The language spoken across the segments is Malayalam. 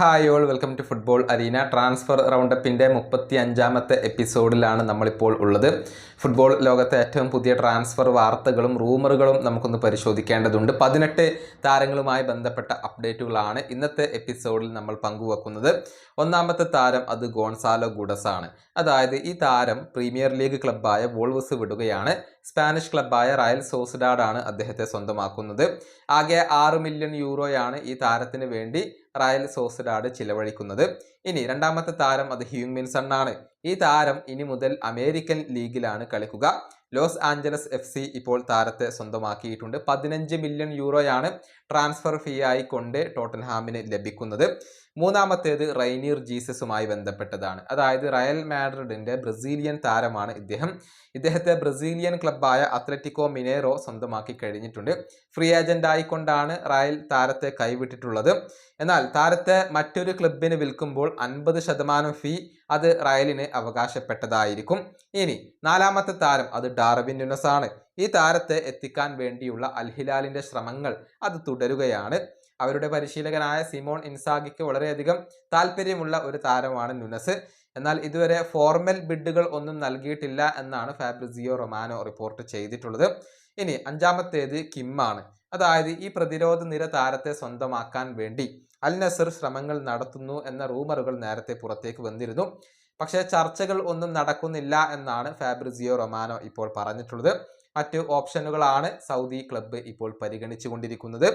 Hi all welcome to football arena. Transfer റൗണ്ടപ്പിന്റെ മുപ്പത്തി അഞ്ചാമത്തെ എപ്പിസോഡിലാണ് നമ്മളിപ്പോൾ ഉള്ളത്. ഫുട്ബോൾ ലോകത്തെ ഏറ്റവും പുതിയ ട്രാൻസ്ഫർ വാർത്തകളും റൂമറുകളും നമുക്കൊന്ന് പരിശോധിക്കേണ്ടതുണ്ട്. പതിനെട്ട് താരങ്ങളുമായി ബന്ധപ്പെട്ട അപ്ഡേറ്റുകളാണ് ഇന്നത്തെ എപ്പിസോഡിൽ നമ്മൾ പങ്കുവെക്കുന്നത്. ഒന്നാമത്തെ താരം അത് ഗോൺസാലോ ഗുഡസ് ആണ് അതായത് ഈ താരം പ്രീമിയർ ലീഗ് ക്ലബ്ബായ വോൾവസ് വിടുകയാണ്. സ്പാനിഷ് ക്ലബ്ബായ റയൽ സോസിഡാഡാണ് അദ്ദേഹത്തെ സ്വന്തമാക്കുന്നത്. ആകെ ആറ് മില്യൺ യൂറോയാണ് ഈ താരത്തിന് വേണ്ടി റയൽ സോസിലാണ് ചിലവഴിക്കുന്നത്. ഇനി രണ്ടാമത്തെ താരം അത് ഹ്യൂമിൻസൺ ആണ്. ഈ താരം ഇനി മുതൽ അമേരിക്കൻ ലീഗിലാണ് കളിക്കുക. ലോസ് ആഞ്ചലസ് എഫ് സി ഇപ്പോൾ താരത്തെ സ്വന്തമാക്കിയിട്ടുണ്ട്. പതിനഞ്ച് മില്യൺ യൂറോയാണ് ട്രാൻസ്ഫർ ഫീ ആയിക്കൊണ്ട് കൊണ്ട് ടോട്ടൻഹാമിന് ലഭിക്കുന്നത്. മൂന്നാമത്തേത് റൈനീർ ജീസസുമായി ബന്ധപ്പെട്ടതാണ്. അതായത് റയൽ മാഡ്രിഡിന്റെ ബ്രസീലിയൻ താരമാണ് ഇദ്ദേഹം. ഇദ്ദേഹത്തെ ബ്രസീലിയൻ ക്ലബ്ബായ അത്ലറ്റിക്കോ മിനേറോ സ്വന്തമാക്കി കഴിഞ്ഞിട്ടുണ്ട്. ഫ്രീ ഏജന്റ് ആയിക്കൊണ്ടാണ് റയൽ താരത്തെ കൈവിട്ടിട്ടുള്ളത്. എന്നാൽ താരത്തെ മറ്റൊരു ക്ലബിന് വിൽക്കുമ്പോൾ അൻപത് ശതമാനം ഫീ അത് റയലിന് അവകാശപ്പെട്ടതായിരിക്കും. ഇനി നാലാമത്തെ താരം അത് ഡാർവിൻ നുനസ് ആണ് ഈ താരത്തെ എത്തിക്കാൻ വേണ്ടിയുള്ള അൽഹിലാലിന്റെ ശ്രമങ്ങൾ അത് തുടരുകയാണ്. അവരുടെ പരിശീലകനായ സിമോൺ ഇൻസാഗിക്ക് വളരെയധികം താല്പര്യമുള്ള ഒരു താരമാണ് നുനസ്. എന്നാൽ ഇതുവരെ ഫോർമൽ ബിഡുകൾ ഒന്നും നൽകിയിട്ടില്ല എന്നാണ് ഫാബ്രിസിയോ റൊമാനോ റിപ്പോർട്ട് ചെയ്തിട്ടുള്ളത്. ഇനി അഞ്ചാമത്തേത് കിമ്മാണ് അതായത് ഈ പ്രതിരോധ നിര താരത്തെ സ്വന്തമാക്കാൻ വേണ്ടി അൽ നസർ ശ്രമങ്ങൾ നടത്തുന്നു എന്ന റൂമറുകൾ നേരത്തെ പുറത്തേക്ക് വന്നിരുന്നു. പക്ഷേ ചർച്ചകൾ ഒന്നും നടക്കുന്നില്ല എന്നാണ് ഫാബ്രിസിയോ റൊമാനോ ഇപ്പോൾ പറഞ്ഞിട്ടുള്ളത്. മറ്റ് ഓപ്ഷനുകളാണ് സൗദി ക്ലബ്ബ് ഇപ്പോൾ പരിഗണിച്ചുകൊണ്ടിരിക്കുന്നത്.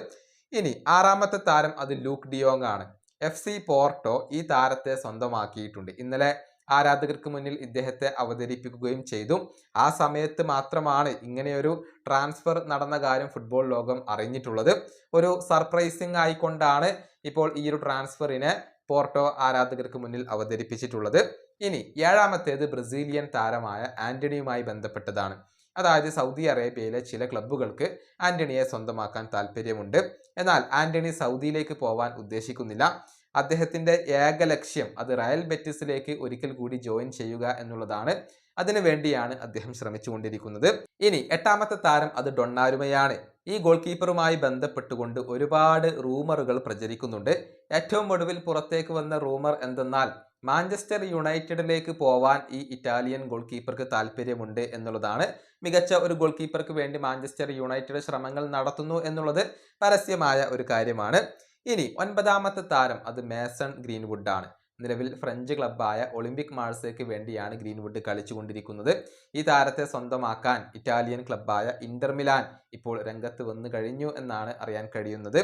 ഇനി ആറാമത്തെ താരം അത് ലൂക്ക് ഡിയോങ് ആണ്. എഫ് സി പോർട്ടോ ഈ താരത്തെ സ്വന്തമാക്കിയിട്ടുണ്ട്. ഇന്നലെ ആരാധകർക്ക് മുന്നിൽ ഇദ്ദേഹത്തെ അവതരിപ്പിക്കുകയും ചെയ്തു. ആ സമയത്ത് മാത്രമാണ് ഇങ്ങനെയൊരു ട്രാൻസ്ഫർ നടന്ന കാര്യം ഫുട്ബോൾ ലോകം അറിഞ്ഞിട്ടുള്ളത്. ഒരു സർപ്രൈസിങ് ആയിക്കൊണ്ടാണ് ഇപ്പോൾ ഈ ഒരു ട്രാൻസ്ഫറിനെ പോർട്ടോ ആരാധകർക്ക് മുന്നിൽ അവതരിപ്പിച്ചിട്ടുള്ളത്. ഇനി ഏഴാമത്തേത് ബ്രസീലിയൻ താരമായ ആന്റണിയുമായി ബന്ധപ്പെട്ടതാണ്. അതായത് സൗദി അറേബ്യയിലെ ചില ക്ലബ്ബുകൾക്ക് ആന്റണിയെ സ്വന്തമാക്കാൻ താല്പര്യമുണ്ട്. എന്നാൽ ആന്റണി സൗദിയിലേക്ക് പോവാൻ ഉദ്ദേശിക്കുന്നില്ല. അദ്ദേഹത്തിന്റെ ഏക ലക്ഷ്യം അത് റയൽ ബെറ്റിസിലേക്ക് ഒരിക്കൽ കൂടി ജോയിൻ ചെയ്യുക എന്നുള്ളതാണ്. അതിനുവേണ്ടിയാണ് അദ്ദേഹം ശ്രമിച്ചുകൊണ്ടിരിക്കുന്നത്. ഇനി എട്ടാമത്തെ താരം അത് ഡൊണ്ണാരുമയാണ് ഈ ഗോൾ കീപ്പറുമായി ബന്ധപ്പെട്ടുകൊണ്ട് ഒരുപാട് റൂമറുകൾ പ്രചരിക്കുന്നുണ്ട്. ഏറ്റവും ഒടുവിൽ പുറത്തേക്ക് വന്ന റൂമർ എന്തെന്നാൽ മാഞ്ചസ്റ്റർ യുണൈറ്റഡിലേക്ക് പോവാൻ ഈ ഇറ്റാലിയൻ ഗോൾ കീപ്പർക്ക് താല്പര്യമുണ്ട് എന്നുള്ളതാണ് മികച്ച ഒരു ഗോൾ കീപ്പർക്ക് വേണ്ടി മാഞ്ചസ്റ്റർ യുണൈറ്റഡ് ശ്രമങ്ങൾ നടത്തുന്നു എന്നുള്ളത് പരസ്യമായ ഒരു കാര്യമാണ്. ഇനി ഒൻപതാമത്തെ താരം അത് മേസൺ ഗ്രീൻവുഡ് ആണ് നിലവിൽ ഫ്രഞ്ച് ക്ലബ്ബായ ഒളിമ്പിക് മാഴ്സയ്ക്ക് വേണ്ടിയാണ് ഗ്രീൻവുഡ് കളിച്ചുകൊണ്ടിരിക്കുന്നത്. ഈ താരത്തെ സ്വന്തമാക്കാൻ ഇറ്റാലിയൻ ക്ലബ്ബായ ഇന്റർമിലാൻ ഇപ്പോൾ രംഗത്ത് വന്നു കഴിഞ്ഞു എന്നാണ് അറിയാൻ കഴിയുന്നത്.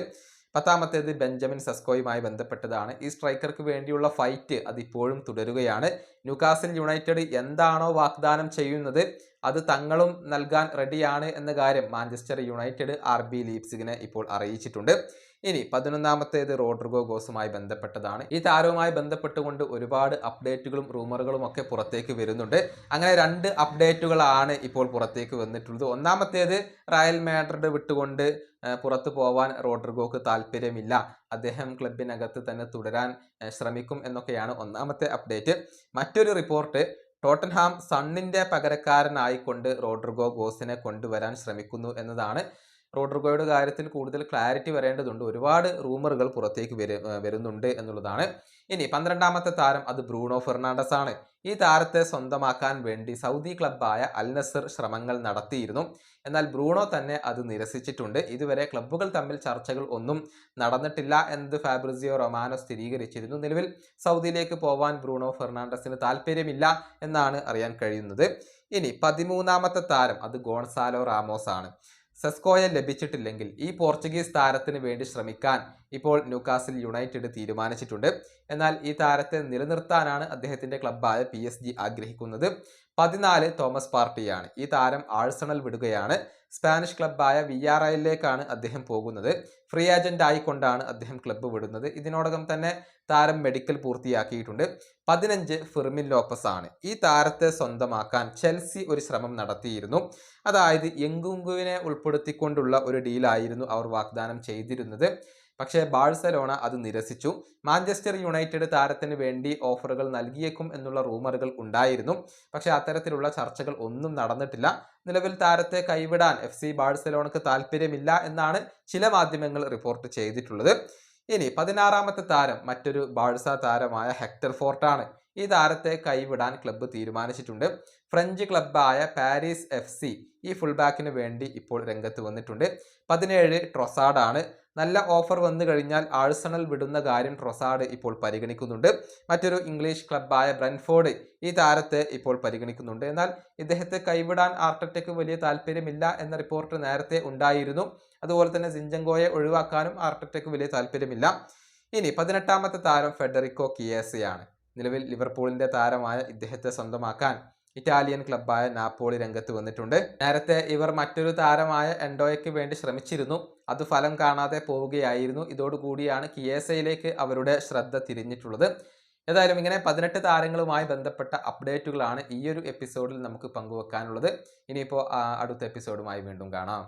പത്താമത്തേത് ബെഞ്ചമിൻ സസ്കോയുമായി ബന്ധപ്പെട്ടതാണ്. ഈ സ്ട്രൈക്കർക്ക് വേണ്ടിയുള്ള ഫൈറ്റ് അതിപ്പോഴും തുടരുകയാണ്. ന്യൂകാസിൽ യുണൈറ്റഡ് എന്താണോ വാഗ്ദാനം ചെയ്യുന്നത് അത് തങ്ങളും നൽകാൻ റെഡിയാണ് എന്ന കാര്യം മാഞ്ചസ്റ്റർ യുണൈറ്റഡ് ആർ ബി ലീപ്സിഗിനെ ഇപ്പോൾ അറിയിച്ചിട്ടുണ്ട്. ഇനി പതിനൊന്നാമത്തേത് റോഡ്രിഗോ ഗോസുമായി ബന്ധപ്പെട്ടതാണ്. ഈ താരവുമായി ബന്ധപ്പെട്ടുകൊണ്ട് ഒരുപാട് അപ്ഡേറ്റുകളും റൂമറുകളും ഒക്കെ പുറത്തേക്ക് വരുന്നുണ്ട്. അങ്ങനെ രണ്ട് അപ്ഡേറ്റുകളാണ് ഇപ്പോൾ പുറത്തേക്ക് വന്നിട്ടുള്ളത്. ഒന്നാമത്തേത് റയൽ മാഡ്രിഡ് വിട്ടുകൊണ്ട് പുറത്തു പോവാൻ റോഡ്രിഗോക്ക് താല്പര്യമില്ല. അദ്ദേഹം ക്ലബിനകത്ത് തന്നെ തുടരാൻ ശ്രമിക്കും എന്നൊക്കെയാണ് ഒന്നാമത്തെ അപ്ഡേറ്റ് മറ്റൊരു റിപ്പോർട്ട് ടോട്ടൻഹാം സണ്ണിന്റെ പകരക്കാരനായിക്കൊണ്ട് റോഡ്രിഗോ ഗോസിനെ കൊണ്ടുവരാൻ ശ്രമിക്കുന്നു എന്നതാണ്. റോഡ്രിഗോയുടെ കാര്യത്തിൽ കൂടുതൽ ക്ലാരിറ്റി വരേണ്ടതുണ്ട്. ഒരുപാട് റൂമറുകൾ പുറത്തേക്ക് വരു വരുന്നുണ്ട് എന്നുള്ളതാണ്. ഇനി പന്ത്രണ്ടാമത്തെ താരം അത് ബ്രൂണോ ഫെർണാണ്ടസ് ആണ്. ഈ താരത്തെ സ്വന്തമാക്കാൻ വേണ്ടി സൗദി ക്ലബ്ബായ അൽ നസർ ശ്രമങ്ങൾ നടത്തിയിരുന്നു. എന്നാൽ ബ്രൂണോ തന്നെ അത് നിരസിച്ചിട്ടുണ്ട്. ഇതുവരെ ക്ലബ്ബുകൾ തമ്മിൽ ചർച്ചകൾ ഒന്നും നടന്നിട്ടില്ല എന്നത് ഫാബ്രിസിയോ റൊമാനോ സ്ഥിരീകരിച്ചിരുന്നു. നിലവിൽ സൗദിയിലേക്ക് പോവാൻ ബ്രൂണോ ഫെർണാണ്ടസിന് താല്പര്യമില്ല എന്നാണ് അറിയാൻ കഴിയുന്നത്. ഇനി പതിമൂന്നാമത്തെ താരം അത് ഗോൺസാലോ റാമോസ് ആണ് സെസ്കോയെ ലഭിച്ചിട്ടില്ലെങ്കിൽ ഈ പോർച്ചുഗീസ് താരത്തിന് വേണ്ടി ശ്രമിക്കാൻ ഇപ്പോൾ ന്യൂകാസിൽ യുണൈറ്റഡ് തീരുമാനിച്ചിട്ടുണ്ട്. എന്നാൽ ഈ താരത്തെ നിലനിർത്താനാണ് അദ്ദേഹത്തിന്റെ ക്ലബ്ബായ പി എസ് ജി ആഗ്രഹിക്കുന്നത്. പതിനാല് തോമസ് പാർട്ടിയാണ്. ഈ താരം ആഴ്സണൽ വിടുകയാണ്. സ്പാനിഷ് ക്ലബ്ബായ വി ആർ ഐയിലേക്കാണ് അദ്ദേഹം പോകുന്നത്. ഫ്രീ ഏജന്റ് ആയിക്കൊണ്ടാണ് അദ്ദേഹം ക്ലബ്ബ് വിടുന്നത്. ഇതിനോടകം തന്നെ താരം മെഡിക്കൽ പൂർത്തിയാക്കിയിട്ടുണ്ട്. പതിനഞ്ച് ഫിർമിൻ ലോപ്പസ് ആണ്. ഈ താരത്തെ സ്വന്തമാക്കാൻ ചെൽസി ഒരു ശ്രമം നടത്തിയിരുന്നു. അതായത് യെങ്കുങ്കുവിനെ ഉൾപ്പെടുത്തിക്കൊണ്ടുള്ള ഒരു ഡീലായിരുന്നു അവർ വാഗ്ദാനം ചെയ്തിരുന്നത്. പക്ഷേ ബാഴ്സലോണ അത് നിരസിച്ചു. മാഞ്ചസ്റ്റർ യുണൈറ്റഡ് താരത്തിന് വേണ്ടി ഓഫറുകൾ നൽകിയേക്കും എന്നുള്ള റൂമറുകൾ ഉണ്ടായിരുന്നു. പക്ഷേ അത്തരത്തിലുള്ള ചർച്ചകൾ ഒന്നും നടന്നിട്ടില്ല. നിലവിൽ താരത്തെ കൈവിടാൻ എഫ് സി ബാഴ്സലോണക്ക് താല്പര്യമില്ല എന്നാണ് ചില മാധ്യമങ്ങൾ റിപ്പോർട്ട് ചെയ്തിട്ടുള്ളത്. ഇനി പതിനാറാമത്തെ താരം മറ്റൊരു ബാഴ്സ താരമായ ഹെക്ടർ ഫോർട്ടാണ്. ഈ താരത്തെ കൈവിടാൻ ക്ലബ്ബ് തീരുമാനിച്ചിട്ടുണ്ട്. ഫ്രഞ്ച് ക്ലബ്ബായ പാരീസ് എഫ് സി ഈ ഫുൾബാക്കിന് വേണ്ടി ഇപ്പോൾ രംഗത്ത് വന്നിട്ടുണ്ട്. പതിനേഴ് ട്രൊസാഡാണ്. നല്ല ഓഫർ വന്നു കഴിഞ്ഞാൽ ആഴ്സണൽ വിടുന്ന കാര്യം ട്രൊസാഡ് ഇപ്പോൾ പരിഗണിക്കുന്നുണ്ട്. മറ്റൊരു ഇംഗ്ലീഷ് ക്ലബ്ബായ ബ്രൻഫോർഡ് ഈ താരത്തെ ഇപ്പോൾ പരിഗണിക്കുന്നുണ്ട്. എന്നാൽ ഇദ്ദേഹത്തെ കൈവിടാൻ ആർട്ടറ്റയ്ക്ക് വലിയ താല്പര്യമില്ല എന്ന റിപ്പോർട്ട് നേരത്തെ ഉണ്ടായിരുന്നു. അതുപോലെ തന്നെ സിഞ്ചങ്കോയെ ഒഴിവാക്കാനും ആർട്ടറ്റയ്ക്ക് വലിയ താല്പര്യമില്ല. ഇനി പതിനെട്ടാമത്തെ താരം ഫെഡറിക്കോ കിയേസയാണ്. നിലവിൽ ലിവർപൂളിന്റെ താരമായ ഇദ്ദേഹത്തെ സ്വന്തമാക്കാൻ ഇറ്റാലിയൻ ക്ലബ്ബായ നാപ്പോളി രംഗത്ത് വന്നിട്ടുണ്ട്. നേരത്തെ ഇവർ മറ്റൊരു താരമായ എൻഡോയ്ക്ക് വേണ്ടി ശ്രമിച്ചിരുന്നു. അത് ഫലം കാണാതെ പോവുകയായിരുന്നു. ഇതോടുകൂടിയാണ് കിയേസയിലേക്ക് അവരുടെ ശ്രദ്ധ തിരിഞ്ഞിട്ടുള്ളത്. ഏതായാലും ഇങ്ങനെ പതിനെട്ട് താരങ്ങളുമായി ബന്ധപ്പെട്ട അപ്ഡേറ്റുകളാണ് ഈ ഒരു എപ്പിസോഡിൽ നമുക്ക് പങ്കുവെക്കാനുള്ളത്. ഇനിയിപ്പോൾ അടുത്ത എപ്പിസോഡുമായി വീണ്ടും കാണാം.